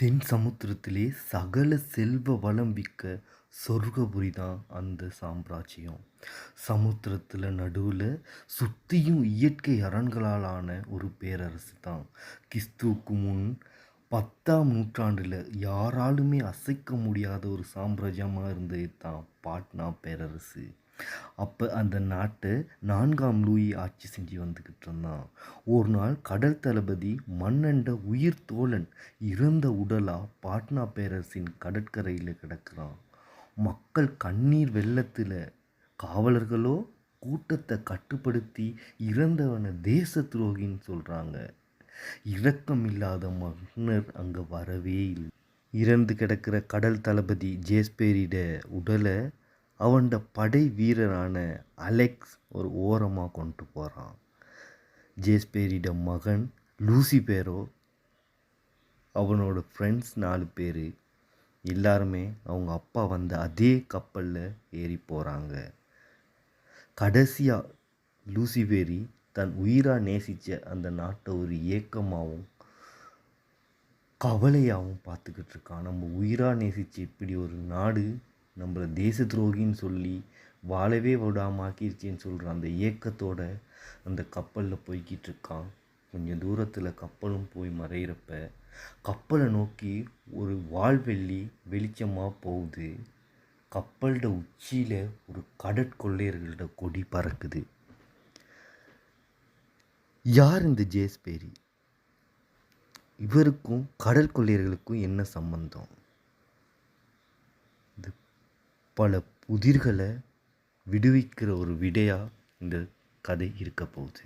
தென் சமுத்திரத்திலே சகல செல்வ வளம் மிக்க சொர்க்கபுரி தான் அந்த சாம்ராஜ்யம். சமுத்திரத்தில் நடுவில் சுற்றியும் இயற்கை அரண்களால் ஆன ஒரு பேரரசு தான் கிறிஸ்துவுக்கு முன் பத்தாம் நூற்றாண்டில் யாராலுமே அசைக்க முடியாத ஒரு சாம்ராஜ்யமாக இருந்தது தான் பாட்னா பேரரசு. அப்போ அந்த நாட்டை நான்காம் லூயி ஆட்சி செஞ்சு வந்துக்கிட்டு இருந்தான். ஒரு நாள் கடல் தளபதி மன்னண்ட உயிர் தோழன் இறந்த உடலாக பாட்னா பேரரசின் கடற்கரையில் கிடக்கிறான். மக்கள் கண்ணீர் வெள்ளத்தில் காவலர்களோ கூட்டத்தை கட்டுப்படுத்தி இறந்தவனை தேச துரோகின்னு சொல்கிறாங்க இரக்கம் இல்லாத மன்னர் அங்கே வரவே இல்லை. இறந்து கிடக்கிற கடல் தளபதி ஜேஸ்பேரிட உடலை அவனோட படை வீரரான அலெக்ஸ் ஒரு ஓரமாக கொண்டு போகிறான் ஜேஸ்பேரிட மகன் லூசி பேரோ அவனோட ஃப்ரெண்ட்ஸ் நாலு பேர். எல்லாருமே அவங்க அப்பா வந்த அதே கப்பலில் ஏறி போகிறாங்க கடைசியாக லூசிபேரி தன் உயிராக நேசித்த அந்த நாட்டை ஒரு ஏக்கமாகவும் கவலையாகவும் பார்த்துக்கிட்டு இருக்கான். நம்ம உயிராக நேசித்த இப்படி ஒரு நாடு நம்மளை தேச துரோகின்னு சொல்லி வாழவே விடாமாக்கிருச்சேன்னு சொல்கிற அந்த ஏக்கத்தோட அந்த கப்பலில் போய்கிட்டு இருக்கான் கொஞ்சம் தூரத்தில் கப்பலும் போய் மறையிறப்ப கப்பலை நோக்கி ஒரு வால்வெள்ளி வெளிச்சமாக போகுது. கப்பலோட உச்சியில் ஒரு கடற்கொள்ளையர்களோட கொடி பறக்குது. யார் இந்த ஜேஸ்பேரி? இவருக்கும் கடற்கொள்ளையர்களுக்கும் என்ன சம்பந்தம்? பல புதிர்களை விடுவிக்கிற ஒரு விடையாக இந்த கதை இருக்க போகுது.